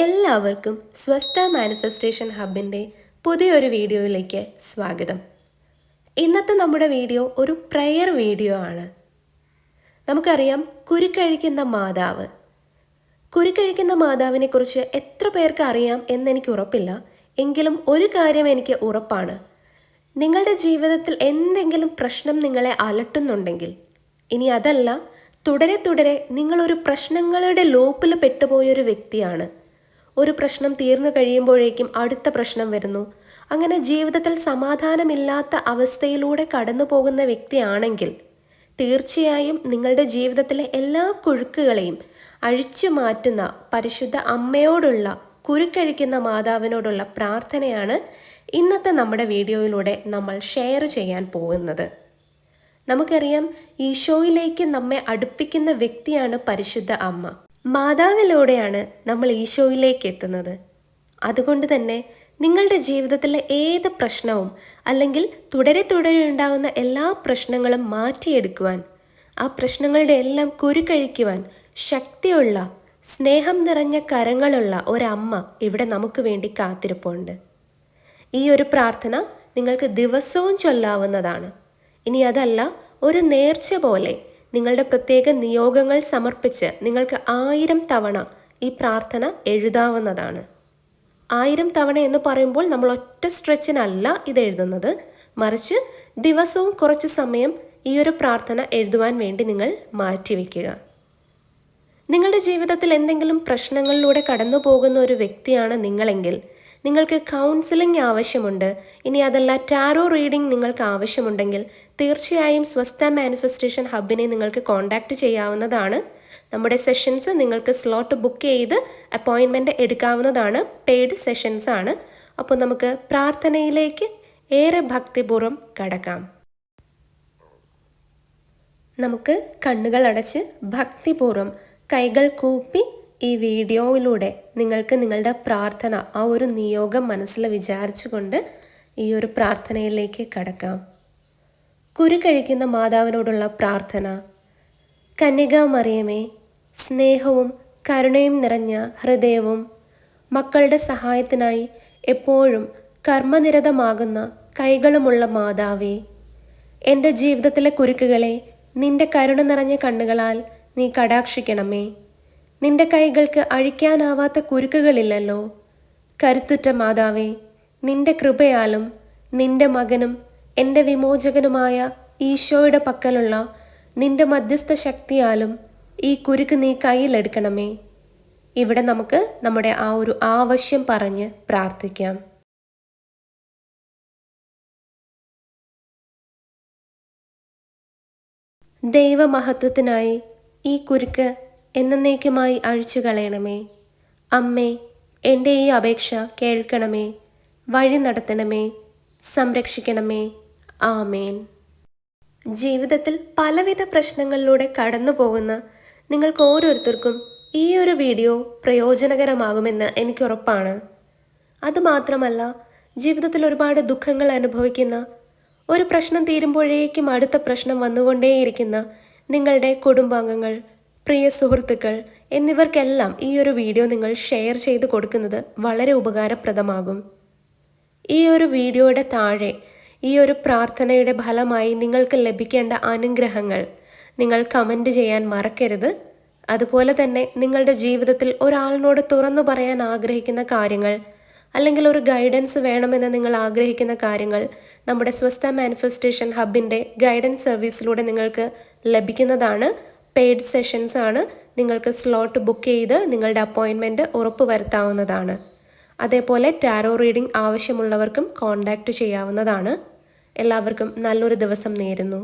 എല്ലാവർക്കും സ്വസ്ഥ മാനിഫെസ്റ്റേഷൻ ഹബിന്റെ പുതിയൊരു വീഡിയോയിലേക്ക് സ്വാഗതം. ഇന്നത്തെ നമ്മുടെ വീഡിയോ ഒരു പ്രെയർ വീഡിയോ ആണ്. നമുക്കറിയാം കുരുക്കഴിക്കുന്ന മാതാവ്. കുരുക്കഴിക്കുന്ന മാതാവിനെ കുറിച്ച് എത്ര പേർക്ക് അറിയാം എന്നെനിക്ക് ഉറപ്പില്ല. എങ്കിലും ഒരു കാര്യം എനിക്ക് ഉറപ്പാണ്. നിങ്ങളുടെ ജീവിതത്തിൽ എന്തെങ്കിലും പ്രശ്നം നിങ്ങളെ അലട്ടുന്നുണ്ടെങ്കിൽ ഇനി അതല്ല തുടരെ തുടരെ നിങ്ങളൊരു പ്രശ്നങ്ങളുടെ ലോപ്പിൽ പെട്ടുപോയൊരു വ്യക്തിയാണ്. ഒരു പ്രശ്നം തീർന്നു കഴിയുമ്പോഴേക്കും അടുത്ത പ്രശ്നം വരുന്നു. അങ്ങനെ ജീവിതത്തിൽ സമാധാനമില്ലാത്ത അവസ്ഥയിലൂടെ കടന്നു പോകുന്ന വ്യക്തിയാണെങ്കിൽ തീർച്ചയായും നിങ്ങളുടെ ജീവിതത്തിലെ എല്ലാ കുഴുക്കുകളെയും അഴിച്ചു മാറ്റുന്ന പരിശുദ്ധ അമ്മയോടുള്ള കുരുക്കഴിക്കുന്ന മാതാവിനോടുള്ള പ്രാർത്ഥനയാണ് ഇന്നത്തെ നമ്മുടെ വീഡിയോയിലൂടെ നമ്മൾ ഷെയർ ചെയ്യാൻ പോകുന്നത്. നമുക്കറിയാം ഈശോയിലേക്ക് നമ്മെ അടുപ്പിക്കുന്ന വ്യക്തിയാണ് പരിശുദ്ധ അമ്മ. മാതാവിലൂടെയാണ് നമ്മൾ ഈശോയിലേക്ക് എത്തുന്നത് അതുകൊണ്ട് തന്നെ നിങ്ങളുടെ ജീവിതത്തിലെ ഏത് പ്രശ്നവും അല്ലെങ്കിൽ തുടരെ തുടരെ ഉണ്ടാകുന്ന എല്ലാ പ്രശ്നങ്ങളും മാറ്റിയെടുക്കുവാൻ ആ പ്രശ്നങ്ങളുടെ എല്ലാം കുരുക്കഴിക്കുവാൻ ശക്തിയുള്ള സ്നേഹം നിറഞ്ഞ കരങ്ങളുള്ള ഒരമ്മ ഇവിടെ നമുക്ക് വേണ്ടി കാത്തിരിപ്പുണ്ട്. ഈ ഒരു പ്രാർത്ഥന നിങ്ങൾക്ക് ദിവസവും ചൊല്ലാവുന്നതാണ്. ഇനി അതല്ല ഒരു നേർച്ച പോലെ നിങ്ങളുടെ പ്രത്യേക നിയോഗങ്ങൾ സമർപ്പിച്ച് നിങ്ങൾക്ക് ആയിരം തവണ ഈ പ്രാർത്ഥന എഴുതാവുന്നതാണ്. ആയിരം തവണ എന്ന് പറയുമ്പോൾ നമ്മൾ ഒറ്റ സ്ട്രെച്ചിനല്ല ഇത് എഴുതുന്നത്. മറിച്ച് ദിവസവും കുറച്ച് സമയം ഈ ഒരു പ്രാർത്ഥന എഴുതുവാൻ വേണ്ടി നിങ്ങൾ മാറ്റിവെക്കുക. നിങ്ങളുടെ ജീവിതത്തിൽ എന്തെങ്കിലും പ്രശ്നങ്ങളിലൂടെ കടന്നു പോകുന്ന ഒരു വ്യക്തിയാണ് നിങ്ങളെങ്കിൽ നിങ്ങൾക്ക് കൗൺസിലിംഗ് ആവശ്യമുണ്ട്. ഇനി അതല്ല ടാരോ റീഡിംഗ് നിങ്ങൾക്ക് ആവശ്യമുണ്ടെങ്കിൽ തീർച്ചയായും സ്വസ്ഥ മാനിഫെസ്റ്റേഷൻ ഹബിനെ നിങ്ങൾക്ക് കോൺടാക്റ്റ് ചെയ്യാവുന്നതാണ്. നമ്മുടെ സെഷൻസ് നിങ്ങൾക്ക് സ്ലോട്ട് ബുക്ക് ചെയ്ത് അപ്പോയിൻമെന്റ് എടുക്കാവുന്നതാണ്. പെയ്ഡ് സെഷൻസ് ആണ്. അപ്പോൾ നമുക്ക് പ്രാർത്ഥനയിലേക്ക് ഏറെ ഭക്തിപൂർവം കടക്കാം. നമുക്ക് കണ്ണുകൾ അടച്ച് ഭക്തിപൂർവം കൈകൾ കൂപ്പി ഈ വീഡിയോയിലൂടെ നിങ്ങൾക്ക് നിങ്ങളുടെ പ്രാർത്ഥന ആ ഒരു നിയോഗം മനസ്സിൽ വിചാരിച്ചുകൊണ്ട് ഈ ഒരു പ്രാർത്ഥനയിലേക്ക് കടക്കാം. കുരു കഴിക്കുന്ന മാതാവിനോടുള്ള പ്രാർത്ഥന. കന്യക മറിയമേ സ്നേഹവും കരുണയും നിറഞ്ഞ ഹൃദയവും മക്കളുടെ സഹായത്തിനായി എപ്പോഴും കർമ്മനിരതമാകുന്ന കൈകളുമുള്ള മാതാവേ എന്റെ ജീവിതത്തിലെ കുരുക്കുകളെ നിന്റെ കരുണ നിറഞ്ഞ കണ്ണുകളാൽ നീ കടാക്ഷിക്കണമേ. നിന്റെ കൈകൾക്ക് അഴിക്കാനാവാത്ത കുരുക്കുകളില്ലല്ലോ. കരുത്തുറ്റ മാതാവേ നിന്റെ കൃപയാലും നിന്റെ മകനും എന്റെ വിമോചകനുമായ ഈശോയുടെ പക്കലുള്ള നിന്റെ മധ്യസ്ഥ ശക്തിയാലും ഈ കുരുക്ക് നീ കയ്യിലെടുക്കണമേ. ഇവിടെ നമുക്ക് നമ്മുടെ ആ ഒരു ആവശ്യം പറഞ്ഞ് പ്രാർത്ഥിക്കാം. ദൈവമഹത്വത്തിനായി ഈ കുരുക്ക് എന്നേക്കുമായി അഴിച്ചു കളയണമേ അമ്മേ എന്റെ ഈ അപേക്ഷ കേൾക്കണമേ. വഴി നടത്തണമേ. സംരക്ഷിക്കണമേ. ആമേൻ. ജീവിതത്തിൽ പലവിധ പ്രശ്നങ്ങളിലൂടെ കടന്നു പോകുന്ന നിങ്ങൾക്ക് ഓരോരുത്തർക്കും ഈ ഒരു വീഡിയോ പ്രയോജനകരമാകുമെന്ന് എനിക്ക് ഉറപ്പാണ് അതുമാത്രമല്ല ജീവിതത്തിൽ ഒരുപാട് ദുഃഖങ്ങൾ അനുഭവിക്കുന്ന ഒരു പ്രശ്നം തീരുമ്പോഴേക്കും അടുത്ത പ്രശ്നം വന്നുകൊണ്ടേയിരിക്കുന്ന നിങ്ങളുടെ കുടുംബാംഗങ്ങൾ പ്രിയ സുഹൃത്തുക്കൾ എന്നിവർക്കെല്ലാം ഈ ഒരു വീഡിയോ നിങ്ങൾ ഷെയർ ചെയ്ത് കൊടുക്കുന്നത് വളരെ ഉപകാരപ്രദമാകും. ഈ ഒരു വീഡിയോയുടെ താഴെ ഈ ഒരു പ്രാർത്ഥനയുടെ ഫലമായി നിങ്ങൾക്ക് ലഭിക്കേണ്ട അനുഗ്രഹങ്ങൾ നിങ്ങൾ കമന്റ് ചെയ്യാൻ മറക്കരുത്. അതുപോലെ തന്നെ നിങ്ങളുടെ ജീവിതത്തിൽ ഒരാളിനോട് തുറന്നു പറയാൻ ആഗ്രഹിക്കുന്ന കാര്യങ്ങൾ അല്ലെങ്കിൽ ഒരു ഗൈഡൻസ് വേണമെന്ന് നിങ്ങൾ ആഗ്രഹിക്കുന്ന കാര്യങ്ങൾ നമ്മുടെ സ്വസ്ഥ മാനിഫെസ്റ്റേഷൻ ഹബിന്റെ ഗൈഡൻസ് സർവീസിലൂടെ നിങ്ങൾക്ക് ലഭിക്കുന്നതാണ്. പെയ്ഡ് സെഷൻസ് ആണ് നിങ്ങൾക്ക് സ്ലോട്ട് ബുക്ക് ചെയ്ത് നിങ്ങളുടെ അപ്പോയിൻമെന്റ് ഉറപ്പ് വരുത്താവുന്നതാണ് അതേപോലെ ടാരോ റീഡിംഗ് ആവശ്യമുള്ളവർക്കും കോൺടാക്റ്റ് ചെയ്യാവുന്നതാണ്. എല്ലാവർക്കും നല്ലൊരു ദിവസം നേരുന്നു.